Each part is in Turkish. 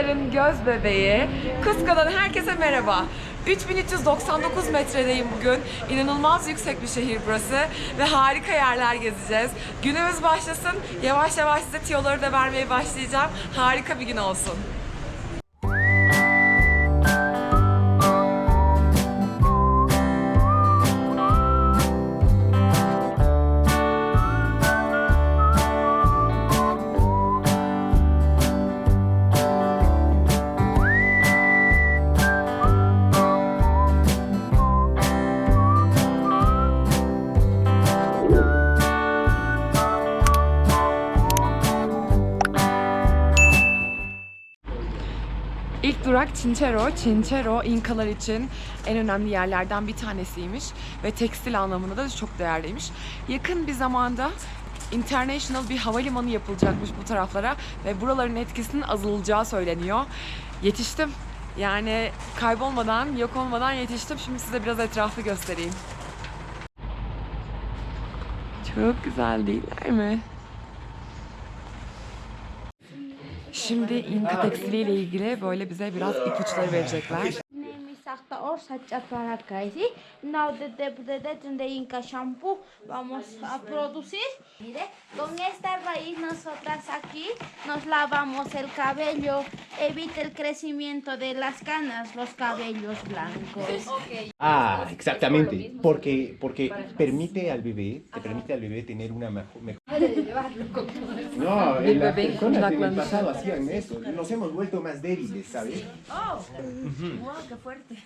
Buz bebeği. Cusco'dan herkese merhaba. 3399 metredeyim bugün. İnanılmaz yüksek bir şehir burası ve harika yerler gezeceğiz. Günümüz başlasın. Yavaş yavaş size tiyoları da vermeye başlayacağım. Harika bir gün olsun. İlk durak Chinchero. Chinchero İnkalar için en önemli yerlerden bir tanesiymiş ve tekstil anlamında da çok değerliymiş. Yakın bir zamanda international bir havalimanı yapılacakmış bu taraflara ve buraların etkisinin azalacağı söyleniyor. Yetiştim. Yani kaybolmadan, yok olmadan yetiştim. Şimdi size biraz etrafı göstereyim. Çok güzel değiller mi? Şimdi İnka tekstiliyle ilgili böyle bize biraz ipuçları verecekler. Acta or Sachaparakaisi. Now the depth de Inca shampoo vamos a producir. Mire, con esta raíz nosotras aquí nos lavamos el cabello, evita el crecimiento de las canas, los cabellos blancos. Ah, exactamente, porque, porque permite al bebé, te permite al bebé tener una mejor... No, en las personas kulaklarını pasado hacían eso, nos hemos vuelto más débiles, ¿sabes? Wow, qué fuerte.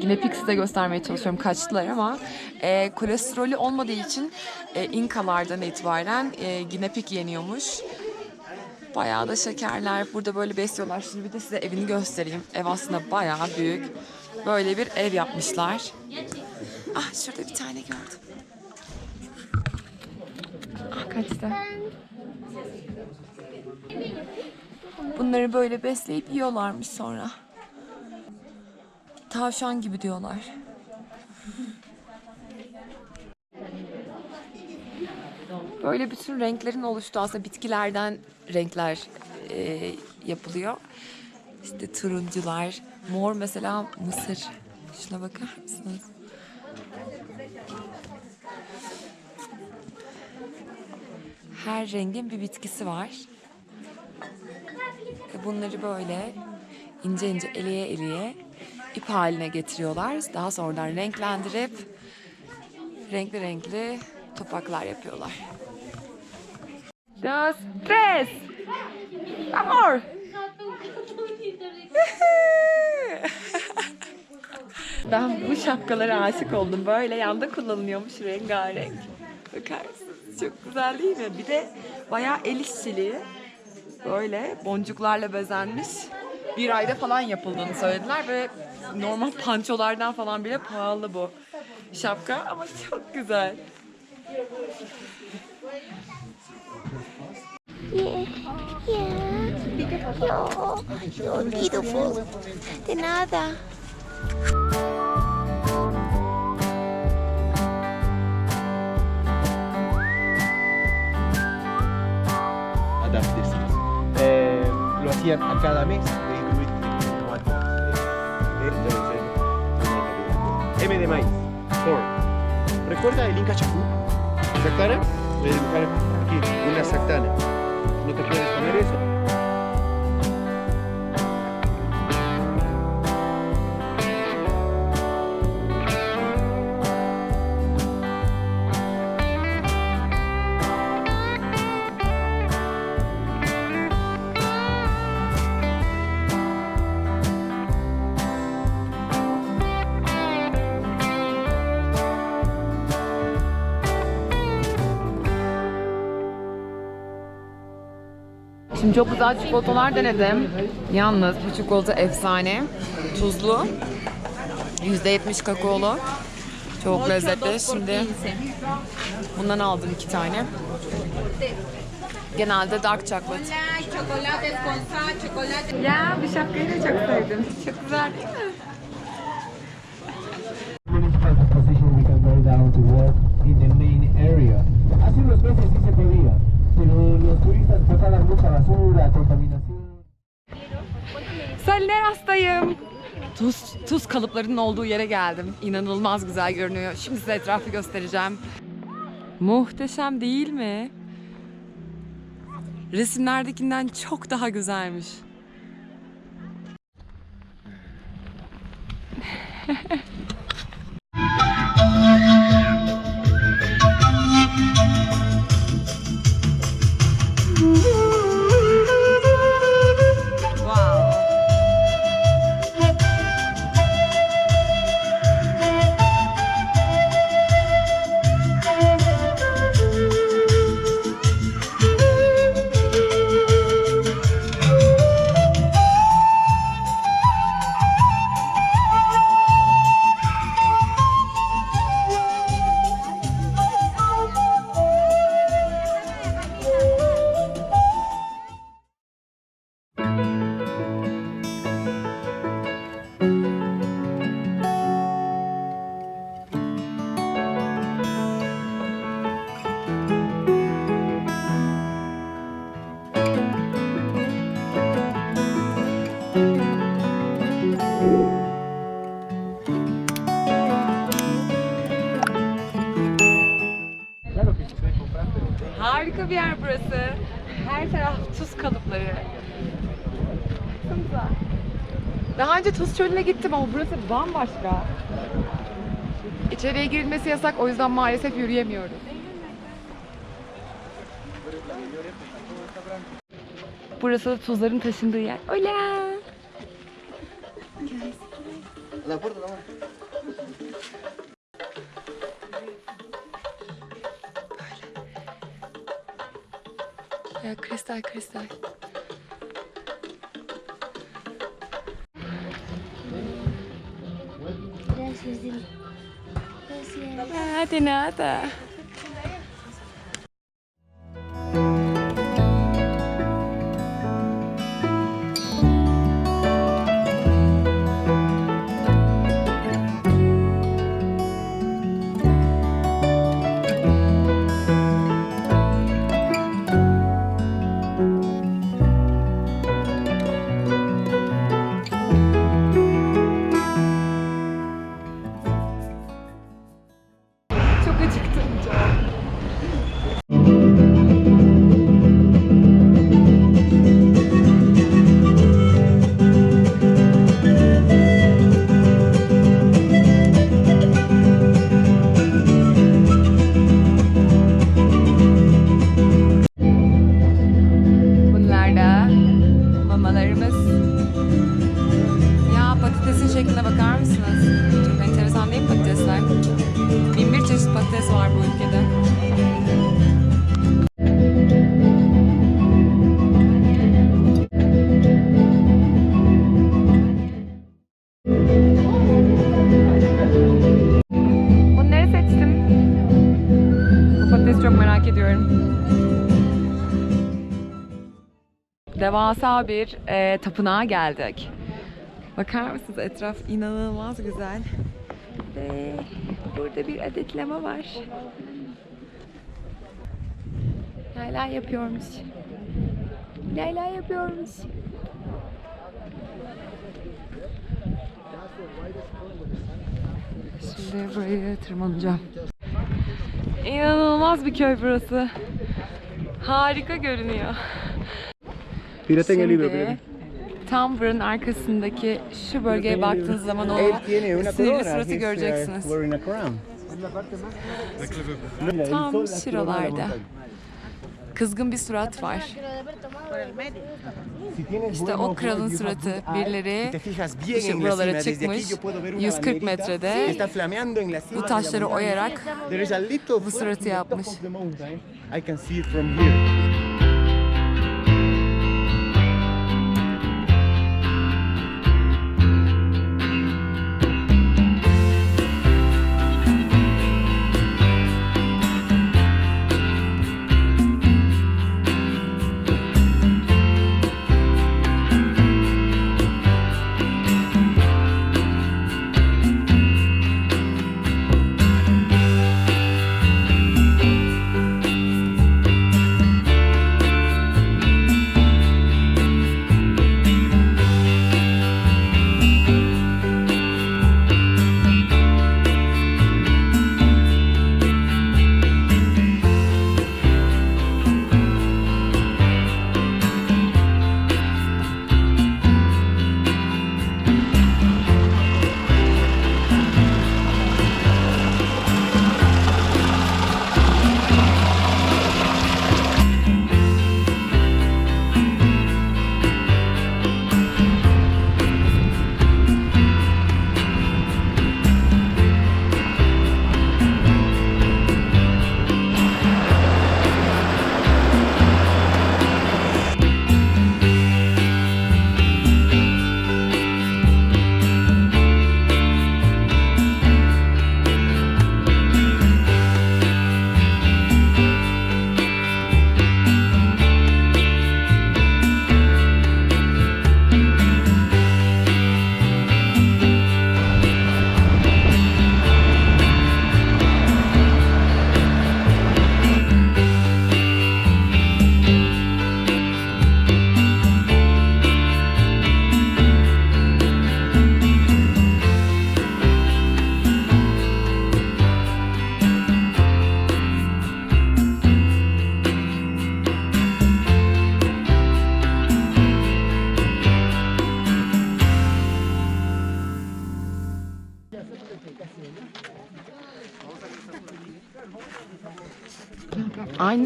Yine size göstermeye çalışıyorum kaçtılar ama e, kolesterolü olmadığı için e, İnkalardan itibaren e, ginepik yeniyormuş. Bayağı da şekerler. Burada böyle besliyorlar. Şimdi bir de size evini göstereyim. Ev aslında bayağı büyük. Böyle bir ev yapmışlar. Ah şurada bir tane gördüm. Ah kaçtı. Bunları böyle besleyip yiyorlarmış sonra. Tavşan gibi diyorlar. Böyle bütün renklerin oluştuğu aslında bitkilerden renkler e, yapılıyor. İşte turuncular, mor mesela mısır. Şuna bakar mısınız? Her rengin bir bitkisi var. Ve bunları böyle ince ince eleye eleye ip haline getiriyorlar. Daha sonradan renklendirip renkli renkli topaklar yapıyorlar. Dos, tres. Amor. ben bu şapkalara aşık oldum. Böyle yanda kullanılıyormuş rengarenk. Bakar mısınız? Çok güzel değil mi? Bir de bayağı el işçiliği. Böyle boncuklarla bezenmiş. Bir ayda falan yapıldığını söylediler ve normal pançolardan falan bile pahalı bu şapka ama çok güzel. Yeah, yeah. Yo, beautiful. De nada. Hacían a cada mes. M de maíz. Corn. ¿Recuerda el Inca Chapú? ¿Sactana? Voy a dibujar aquí una sactana. ¿No te puedes poner eso? Şimdi çok güzel çikolatalar denedim. Yalnız bu çikolata efsane. Tuzlu. %70 kakaolu. Çok lezzetli. Şimdi bundan aldım iki tane. Genelde dark chocolate. Ya bu şapkayı da çok sevdim. Çok güzel değil mi? position we can go down to work in the main area. Basura, contaminación. Salineras'tayım. Tuz, tuz kalıplarının olduğu yere geldim. İnanılmaz güzel görünüyor. Şimdi size etrafı göstereceğim. Muhteşem değil mi? Resimlerdekinden çok daha güzelmiş. Harika bir yer burası. Her taraf tuz kalıpları. Baksanıza. Daha önce tuz çölüne gittim ama burası bambaşka. İçeriye girilmesi yasak o yüzden maalesef yürüyemiyoruz. Burası da tuzların taşındığı yer. Hola! La puerta, la Ya kristal kristal. Gracias, Dil. Gracias. Ah, de nada. Çok acıktım. Ya patatesin şekline bakar mısınız? Çok enteresan değil mi patatesler? Patates var bu ülkede. Seçtim. Bu patatesi çok merak ediyorum. Devasa bir e, tapınağa geldik. Bakar mısınız etraf inanılmaz güzel. Ve burada bir adet lama var. Layla yapıyormuş. Layla yapıyormuş. Şimdi buraya tırmanacağım. İnanılmaz bir köy burası. Harika görünüyor. Libro, Şimdi fíjate. Tam buranın arkasındaki şu bölgeye baktığınız zaman o corona. suratı uh, göreceksiniz. Tam şuralarda. Kızgın bir surat var. İşte o kralın suratı birileri işte buralara çıkmış, aquí yo puedo ver una 140 banderita metrede bu taşları oyarak bu suratı yapmış.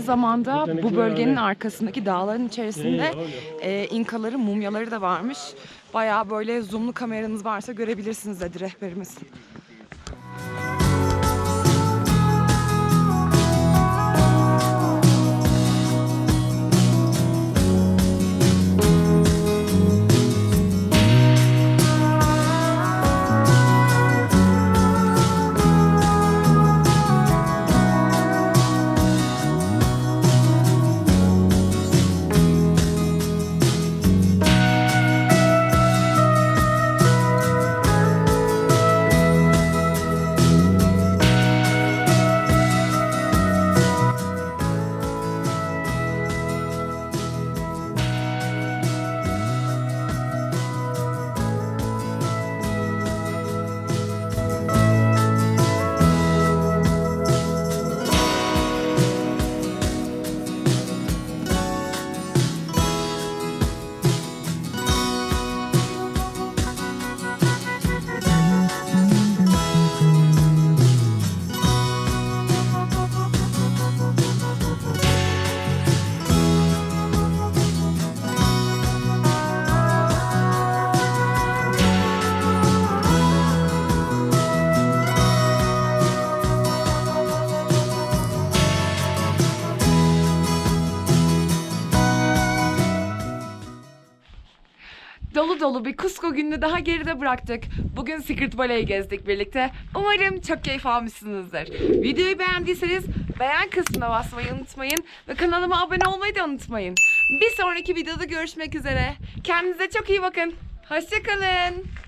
Aynı zamanda bu bölgenin arkasındaki dağların içerisinde e, İnkaların mumyaları da varmış. Bayağı böyle zoomlu kameranız varsa görebilirsiniz dedi rehberimiz. Dolu bir Cusco gününü daha geride bıraktık. Bugün Secret Valley'i gezdik birlikte. Umarım çok keyif almışsınızdır. Videoyu beğendiyseniz beğen kısmına basmayı unutmayın. Ve kanalıma abone olmayı da unutmayın. Bir sonraki videoda görüşmek üzere. Kendinize çok iyi bakın. Hoşçakalın.